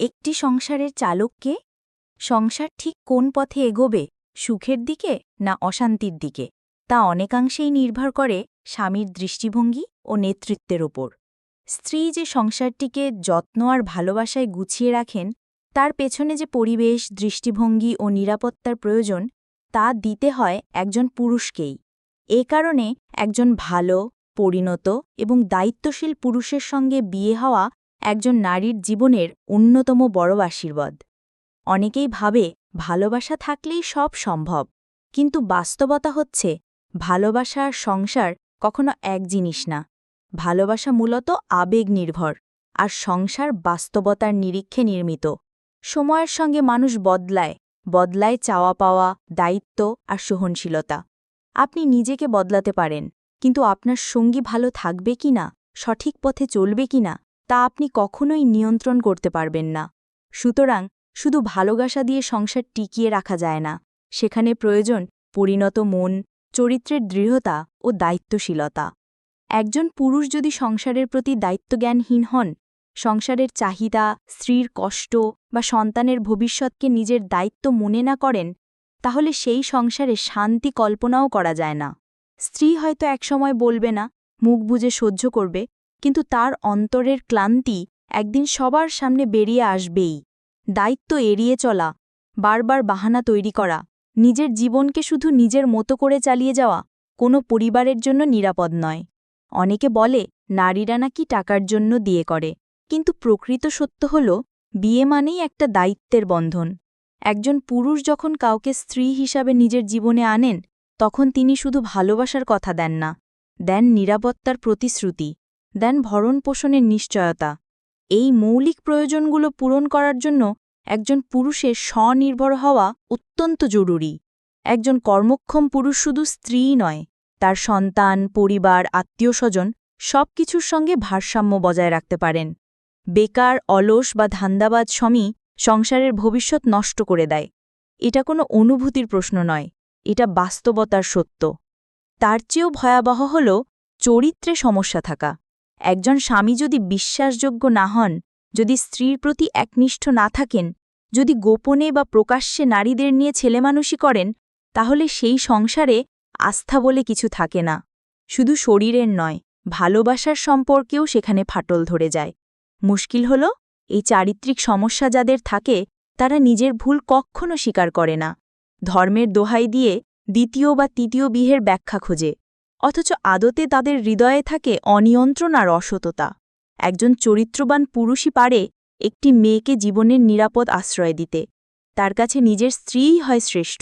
একটি সংসারের চালককে সংসার ঠিক কোন পথে এগোবে, সুখের দিকে না অশান্তির দিকে? তা অনেকাংশেই নির্ভর করে স্বামীর দৃষ্টিভঙ্গি ও নেতৃত্বের ওপর। স্ত্রী যে সংসারটিকে যত্ন আর ভালোবাসায় গুছিয়ে রাখেন, তার পেছনে যে পরিবেশ, দৃষ্টিভঙ্গি ও নিরাপত্তার প্রয়োজন, তা দিতে হয় একজন পুরুষকেই। এ কারণে একজন ভালো, পরিণত এবং দায়িত্বশীল পুরুষের সঙ্গে বিয়ে হওয়া একজন নারীর জীবনের অন্যতম বড় আশীর্বাদ। অনেকেই ভাবে, ভালোবাসা থাকলেই সব সম্ভব। কিন্তু বাস্তবতা হচ্ছে, ভালোবাসা আর সংসার কখনো এক জিনিস না। ভালোবাসা মূলত আবেগ নির্ভর আর সংসার বাস্তবতার নিরীক্ষে নির্মিত। সময়ের সঙ্গে মানুষ বদলায় বদলায় চাওয়া পাওয়া, দায়িত্ব আর সহনশীলতা। আপনি নিজেকে বদলাতে পারেন, কিন্তু আপনার সঙ্গী ভালো থাকবে কি না সঠিক পথে চলবে কি না তা আপনি কখনোই নিয়ন্ত্রণ করতে পারবেন না। সুতরাং, শুধু ভালোবাসা দিয়ে সংসার টিকিয়ে রাখা যায় না। সেখানে প্রয়োজন পরিণত মন, চরিত্রের দৃঢ়তা ও দায়িত্বশীলতা। একজন পুরুষ যদি সংসারের প্রতি দায়িত্বজ্ঞানহীন হন, সংসারের চাহিদা, স্ত্রীর কষ্ট বা সন্তানের ভবিষ্যৎকে নিজের দায়িত্ব মনে না করেন, তাহলে সেই সংসারে শান্তি কল্পনাও করা যায় না। স্ত্রী হয়তো একসময় বলবে না, মুখ বুজে সহ্য করবে কিন্তু তার অন্তরের ক্লান্তি একদিন সবার সামনে বেরিয়ে আসবেই। দায়িত্ব এড়িয়ে চলা, বারবার বাহানা তৈরি করা, নিজের জীবনকে শুধু নিজের মতো করে চালিয়ে যাওয়া কোনো পরিবারের জন্য নিরাপদ নয়। অনেকে বলে, নারীরা নাকি টাকার জন্য দিয়ে করে। কিন্তু প্রকৃত সত্য হল, বিয়ে মানেই একটা দায়িত্বের বন্ধন। একজন পুরুষ যখন কাউকে স্ত্রী হিসাবে নিজের জীবনে আনেন, তখন তিনি শুধু ভালোবাসার কথা দেন না, দেন নিরাপত্তার প্রতিশ্রুতি। দেন ভরণ পোষণের নিশ্চয়তা। এই মৌলিক প্রয়োজনগুলো পূরণ করার জন্য একজন পুরুষের স্বনির্ভর হওয়া অত্যন্ত জরুরি। একজন কর্মক্ষম পুরুষ শুধু স্ত্রীই নয়, তার সন্তান, পরিবার, আত্মীয়স্বজন সব কিছুর সঙ্গে ভারসাম্য বজায় রাখতে পারেন। বেকার, অলস বা ধান্দাবাজ স্বামী সংসারের ভবিষ্যৎ নষ্ট করে দেয়। এটা কোনো অনুভূতির প্রশ্ন নয়, এটা বাস্তবতার সত্য। তার চেয়েও ভয়াবহ হল চরিত্রে সমস্যা থাকা। একজন স্বামী যদি বিশ্বাসযোগ্য না হন, যদি স্ত্রীর প্রতি একনিষ্ঠ না থাকেন, যদি গোপনে বা প্রকাশ্যে নারীদের নিয়ে ছেলেমানুষই করেন, তাহলে সেই সংসারে আস্থা বলে কিছু থাকে না। শুধু শরীরের নয়, ভালোবাসার সম্পর্কেও সেখানে ফাটল ধরে যায়। মুশকিল হল, এই চারিত্রিক সমস্যা যাদের থাকে, তারা নিজের ভুল কখনো স্বীকার করে না। ধর্মের দোহাই দিয়ে দ্বিতীয় বা তৃতীয় বিহের ব্যাখ্যা খোঁজে। অথচ আদতে তাদের হৃদয়ে থাকে অনিয়ন্ত্রণ আর অসততা। একজন চরিত্রবান পুরুষই পারে একটি মেয়েকে জীবনের নিরাপদ আশ্রয় দিতে। তার কাছে নিজের স্ত্রীই হয় শ্রেষ্ঠ,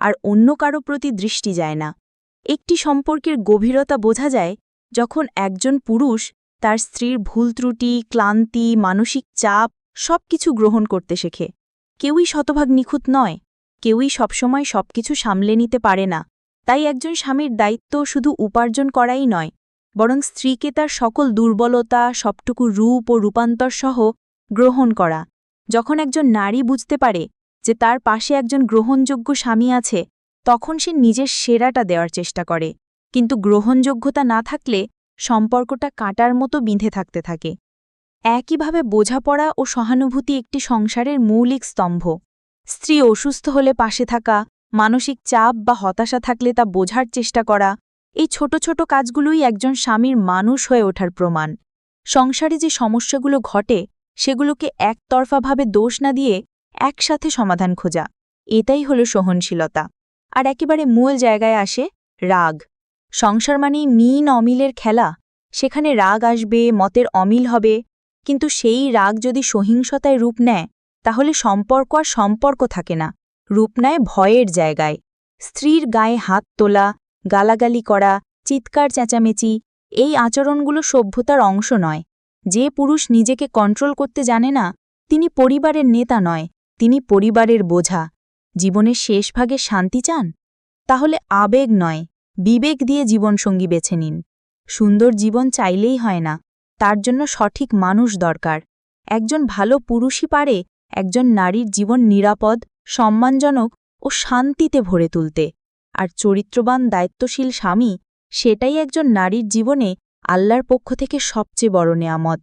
আর অন্য কারও প্রতি দৃষ্টি যায় না। একটি সম্পর্কের গভীরতা বোঝা যায় যখন একজন পুরুষ তার স্ত্রীর ভুল ত্রুটি, ক্লান্তি, মানসিক চাপ সব কিছু গ্রহণ করতে শেখে। কেউই শতভাগ নিখুঁত নয়, কেউই সবসময় সবকিছু সামলে নিতে পারে না। তাই একজন স্বামীর দায়িত্ব শুধু উপার্জন করাই নয়, বরং স্ত্রীকে তার সকল দুর্বলতা, সবটুকু রূপ ও রূপান্তর সহ গ্রহণ করা। যখন একজন নারী বুঝতে পারে যে তার পাশে একজন গ্রহণযোগ্য স্বামী আছে, তখন সে নিজের সেরাটা দেওয়ার চেষ্টা করে। কিন্তু গ্রহণযোগ্যতা না থাকলে সম্পর্কটা কাটার মতো বিঁধে থাকতে থাকে। একইভাবে বোঝাপড়া ও সহানুভূতি একটি সংসারের মৌলিক স্তম্ভ। স্ত্রী অসুস্থ হলে পাশে থাকা মানসিক চাপ বা হতাশা থাকলে তা বোঝার চেষ্টা করা, এই ছোট ছোট কাজগুলোই একজন স্বামীর মানুষ হয়ে ওঠার প্রমাণ। সংসারে যে সমস্যাগুলো ঘটে, সেগুলোকে একতরফাভাবে দোষ না দিয়ে একসাথে সমাধান খোঁজা, এটাই হল সহনশীলতা। আর একেবারে মূল জায়গায় আসে রাগ। সংসার মানেই মিন অমিলের খেলা। সেখানে রাগ আসবে, মতের অমিল হবে। কিন্তু সেই রাগ যদি সহিংসতায় রূপ নেয়, তাহলে সম্পর্ক আর সম্পর্ক থাকে না। রূপ নেয় ভয়ের জায়গায়। স্ত্রীর গায়ে হাত তোলা, গালাগালি করা, চিৎকার চেঁচামেচি, এই আচরণগুলো সভ্যতার অংশ নয়। যে পুরুষ নিজেকে কন্ট্রোল করতে জানে না, তিনি পরিবারের নেতা নয়, তিনি পরিবারের বোঝা। জীবনের শেষ ভাগে শান্তি চান? তাহলে আবেগ নয়, বিবেক দিয়ে জীবনসঙ্গী বেছে নিন। সুন্দর জীবন চাইলেই হয় না, তার জন্য সঠিক মানুষ দরকার। একজন ভালো পুরুষই পারে, একজন নারীর জীবন নিরাপদ সম্মানজনক ও শান্তিতে ভরে তুলতে। আর চরিত্রবান, দায়িত্বশীল স্বামী, সেটাই একজন নারীর জীবনে আল্লাহর পক্ষ থেকে সবচেয়ে বড় নেয়ামত।